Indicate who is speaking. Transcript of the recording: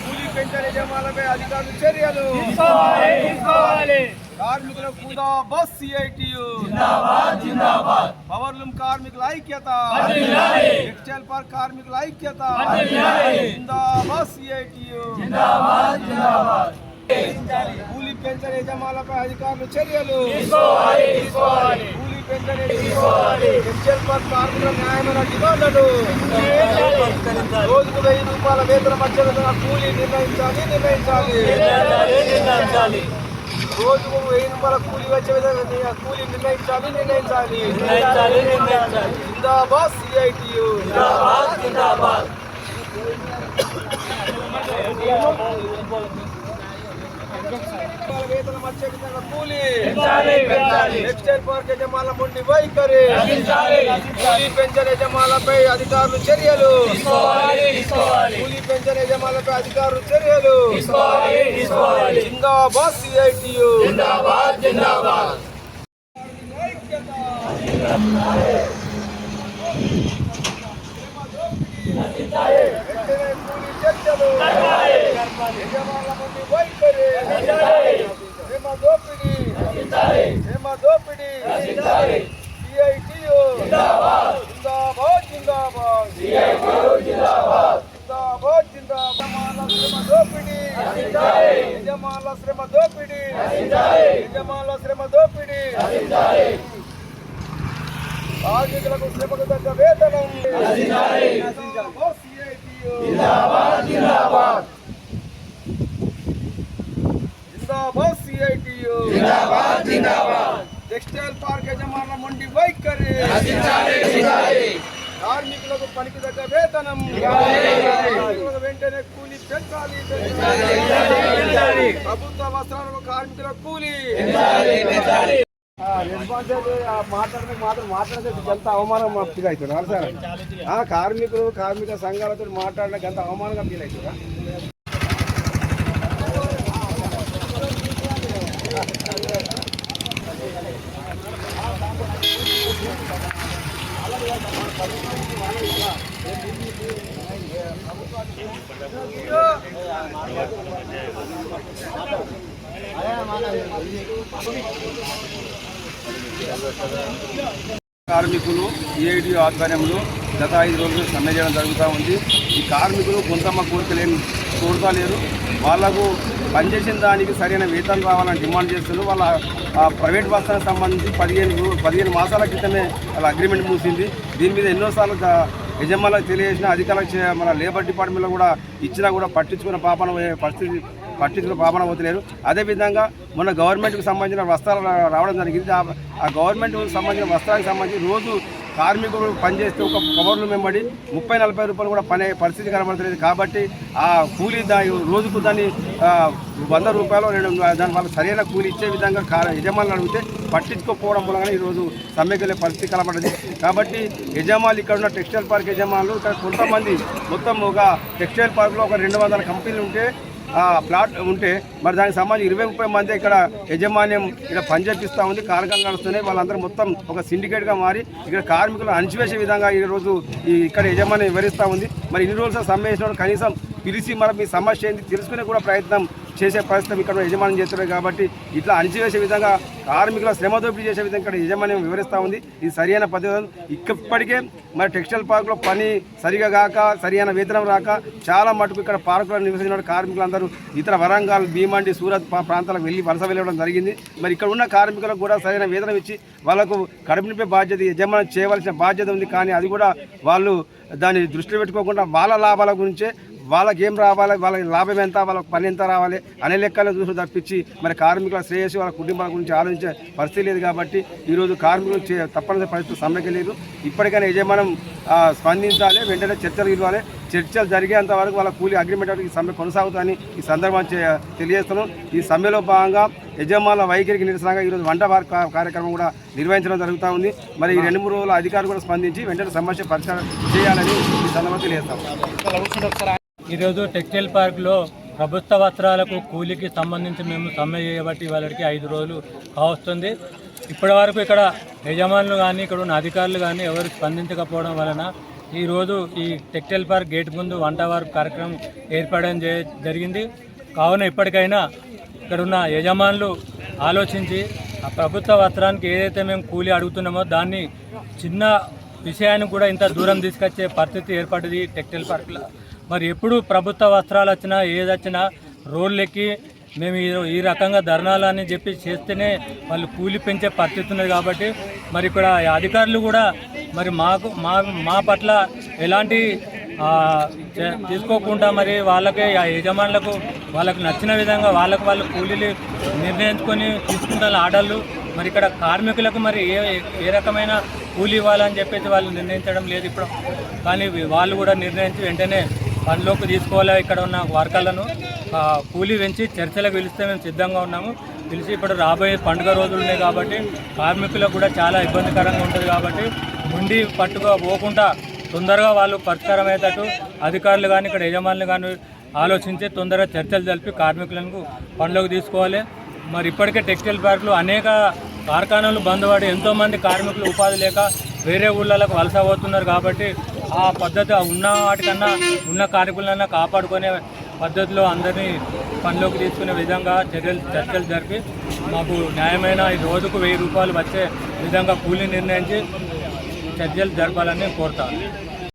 Speaker 1: కూలీ పెంచని యజమానులపై అధికారులు చర్యలు కార్మికులకు కూడా బస్ సిఐటియు పవర్ లూమ్ కార్మికుల ఐక్యత టెక్స్టైల్ పార్క్ కార్మికుల ఐక్యత జిందాబాద్. సిఐటియు కూలీ పెంచని యజమానులపై అధికారులు చర్యలు. కూలీ పెంచని టెక్స్టైల్ కార్మికుల న్యాయమైన డిమాండ్లు రోజుకు వెయ్యి రూపాయల వేతన మధ్య కూలీ నిర్ణయించాలి నిర్ణయించాలి రోజుకు వెయ్యి రూపాయల కూలీ వచ్చే విధంగా కూలీ నిర్ణయించాలి నిర్ణయించాలి జిందాబాద్ సిఐటియు వేతనం వచ్చే విధంగా కూలీ టెక్స్టైల్ పార్క్ యజమానుల ముండి వైఖరి. కూలీ పెన్షన్ యజమానులపై అధికారులు చర్యలు. కూలీ పెన్షన్ యజమానులపై అధికారులు చర్యలు. జిందాబాద్ సిఐటియు. చర్చలు. యజమానుల ముండి వైఖరి శ్రమ దోపిడీ శ్రమ దోపిడీ సిఐటియు జిందాబాద్ జిందాబాద్ జిందాబాద్ జిందాబాద్ యజమానుల శ్రమ దోపిడీ. యజమానుల శ్రమ దోపిడీ. కార్మికులకు శ్రమకు తగ్గ వేతనం జిందాబాద్ సిఐటియు జిందాబాద్ సిఐటియు టెక్స్టైల్ పార్క్ యజమానుల మొండి వైఖరి కార్మికులకు పనికి తగ్గ వేతనం వెంటనే కూలి పెంచాలి. ప్రభుత్వ వస్త్రాలకు కార్మికుల కూలి. మాట్లాడడానికి మాత్రం మాట్లాడితే ఎంత అవమానం ఫీల్ అవుతున్నారు సార్? కార్మికులు కార్మిక సంఘాలతో మాట్లాడడానికి ఎంత అవమానంగా ఫీల్ అవుతుందా కార్మికులు ఏఐడి ఆధ్వర్యంలో గత ఐదు రోజులు సమ్మె చేయడం జరుగుతూ ఉంది. ఈ కార్మికులు కొంతమ్మ కోరికలేని కోరుతా లేరు. వాళ్ళకు పనిచేసిన దానికి సరైన వేతనం రావాలని డిమాండ్ చేస్తున్నారు. వాళ్ళ ఆ, ప్రైవేట్ బస్సులకు సంబంధించి పదిహేను పదిహేను మాసాల క్రితమే వాళ్ళ అగ్రిమెంట్ మూసింది. దీని మీద ఎన్నోసార్లు యజమానులకు తెలియజేసిన అధికారులకు మన లేబర్ డిపార్ట్మెంట్లో కూడా ఇచ్చినా కూడా పట్టించుకున్న పాపన పరిస్థితి పట్టించుకుని పాపన పోతలేరు అదేవిధంగా మొన్న గవర్నమెంట్కి సంబంధించిన వస్త్రాలు రావడం జరిగింది. ఆ- గవర్నమెంట్ గవర్నమెంట్కి సంబంధించిన వస్త్రానికి సంబంధించి రోజు కార్మికులు పనిచేస్తే ఒక పవర్లు వెంబడి ముప్పై నలభై రూపాయలు కూడా పనే పరిస్థితి కనబడతలేదు. కాబట్టి ఆ కూలీ దాని రోజుకు దాన్ని వంద రూపాయలు రెండు దాని వల్ల సరైన కూలీ ఇచ్చే విధంగా కా యజమానులు అడిగితే పట్టించుకోకపోవడం మూలంగా ఈరోజు సమ్మెకెళ్ళే పరిస్థితి కనబడింది కాబట్టి యజమానులు ఇక్కడ ఉన్న టెక్స్టైల్ పార్క్ యజమానులు ఇక్కడ కొంతమంది మొత్తం ఒక టెక్స్టైల్ పార్క్లో ఒక రెండు వందల కంపెనీలు ఉంటే ప్లాట్ ఉంటే మరి దానికి సంబంధించి ఇరవై ముప్పై మంది ఇక్కడ యజమాన్యం ఇక్కడ పనిచేపిస్తూ ఉంది కార్యక్రమాలు నడుస్తున్నాయి. వాళ్ళందరూ మొత్తం ఒక సిండికేట్గా మారి ఇక్కడ కార్మికులు అణచివేసే విధంగా ఈ రోజు ఇక్కడ యజమాన్యం వివరిస్తూ ఉంది. మరి ఇన్ని రోజులు సమ్మె కనీసం పిలిచి మనం మీ సమస్య ఏంటి తెలుసుకునే కూడా ప్రయత్నం చేసే పరిస్థితి ఇక్కడ యజమానం చేస్తున్నారు కాబట్టి ఇట్లా అణిచివేసే విధంగా కార్మికుల శ్రమ దోపిడీ చేసే విధంగా ఇక్కడ యజమాన్యం వివరిస్తూ ఉంది. ఇది సరైన పద్ధతి. ఇప్పటికే మరి టెక్స్టైల్ పార్కులో పని సరిగా కాక సరైన వేతనం రాక చాలా మటుకు ఇక్కడ పార్కులో నివసించిన కార్మికులందరూ ఇతర వరంగల్ భీమండి సూరత్ ప్రాంతాలకు వెళ్ళి వలస వెళ్ళడం జరిగింది. మరి ఇక్కడ ఉన్న కార్మికులకు కూడా సరైన వేతనం ఇచ్చి వాళ్ళకు కడుపునిపే బాధ్యత యజమానం చేయవలసిన బాధ్యత ఉంది. కానీ అది కూడా వాళ్ళు దాన్ని దృష్టిలో పెట్టుకోకుండా వాళ్ళ లాభాల గురించే వాళ్ళకి ఏం రావాలి? వాళ్ళకి లాభం ఎంత? వాళ్ళకి పని ఎంత రావాలి? అనే లెక్కలను చూసి తప్పించి మరి కార్మికుల శ్రేయస్సు వాళ్ళ కుటుంబాల గురించి ఆలోచించే పరిస్థితి లేదు కాబట్టి ఈరోజు కార్మికులు చే- తప్పనిసరి పరిస్థితి సమ్మెకి లేదు. ఇప్పటికైనా యజమానం స్పందించాలి వెంటనే చర్చలు ఇవ్వాలి. చర్చలు జరిగేంత వరకు వాళ్ళ కూలీ అగ్రిమెంట్ ఈ సమ్మె కొనసాగుతాయని ఈ సందర్భం చే- తెలియజేస్తున్నాం. ఈ సమ్మెలో భాగంగా యజమానుల వైఖరికి నిరసనగా ఈరోజు వంట వార్ కార్యక్రమం కూడా నిర్వహించడం జరుగుతూ ఉంది. మరి ఈ రెండు మూడు రోజుల అధికారులు కూడా స్పందించి వెంటనే సమస్య పరిష్కారం చేయాలని ఈ సందర్భంగా తెలియజేస్తాం.
Speaker 2: ఈరోజు టెక్స్టైల్ పార్క్లో ప్రభుత్వ వస్త్రాలకు కూలీకి సంబంధించి మేము సమ్మె చేయబట్టి వాళ్ళకి ఐదు రోజులు కావస్తుంది ఇప్పటి వరకు ఇక్కడ యజమానులు కానీ ఇక్కడ ఉన్న అధికారులు కానీ ఎవరు స్పందించకపోవడం వలన ఈరోజు ఈ టెక్స్టైల్ పార్క్ గేట్ ముందు వంట వార్పు కార్యక్రమం ఏర్పడడం జరిగింది. కావున ఇప్పటికైనా ఇక్కడ ఉన్న యజమానులు ఆలోచించి ఆ ప్రభుత్వ వస్త్రానికి ఏదైతే మేము కూలి అడుగుతున్నామో దాన్ని చిన్న విషయాన్ని కూడా ఇంత దూరం తీసుకొచ్చే పరిస్థితి ఏర్పడింది టెక్స్టైల్ పార్క్లో. మరి ఎప్పుడు ప్రభుత్వ వస్త్రాలు వచ్చినా ఏది వచ్చినా మేము ఈ ఈ రకంగా ధర్నాలు అని చెప్పి చేస్తేనే వాళ్ళు కూలి పెంచే పరిస్థితి ఉన్నది కాబట్టి మరి ఇక్కడ అధికారులు కూడా మరి మాకు మా మా పట్ల ఎలాంటి తీసుకోకుండా మరి వాళ్ళకి ఆ యజమానులకు వాళ్ళకు నచ్చిన విధంగా వాళ్ళకు వాళ్ళు కూలీలు నిర్ణయించుకొని తీసుకుంటారు ఆర్డర్లు. మరి ఇక్కడ కార్మికులకు మరి ఏ ఏ రకమైన కూలీ ఇవ్వాలని చెప్పేసి వాళ్ళు నిర్ణయించడం లేదు ఇప్పుడు. కానీ వాళ్ళు కూడా నిర్ణయించి వెంటనే పనిలోకి తీసుకోవాలి ఇక్కడ ఉన్న వర్కర్లను కూలీ పెంచి చర్చలకు పిలిస్తే మేము సిద్ధంగా ఉన్నాము. పిలిచి ఇప్పుడు రాబోయే పండుగ రోజులు ఉన్నాయి కాబట్టి కార్మికులకు కూడా చాలా ఇబ్బందికరంగా ఉంటుంది కాబట్టి ముండి పట్టుగా పోకుండా తొందరగా వాళ్ళు పరిష్కారం అయ్యేటట్టు అధికారులు కానీ ఇక్కడ యజమానులు కానీ ఆలోచించి తొందరగా చర్చలు జరిపి కార్మికులను పనిలోకి తీసుకోవాలి. మరి ఇప్పటికే టెక్స్టైల్ పార్కులు అనేక కార్ఖానాలు బంద్ పడి ఎంతోమంది కార్మికులు ఉపాధి లేక వేరే ఊళ్ళలకు వలస పోతున్నారు కాబట్టి ఆ పద్ధతి ఉన్న వాటికన్నా ఉన్న కార్మికులన్నా కాపాడుకునే పద్ధతిలో అందరినీ పనిలోకి తీసుకునే విధంగా చర్యలు చర్చలు జరిపి మాకు న్యాయమైన ఈ రోజుకు వెయ్యి రూపాయలు వచ్చే విధంగా కూలీ నిర్ణయించి చర్యలు జరపాలని కోరుతాను.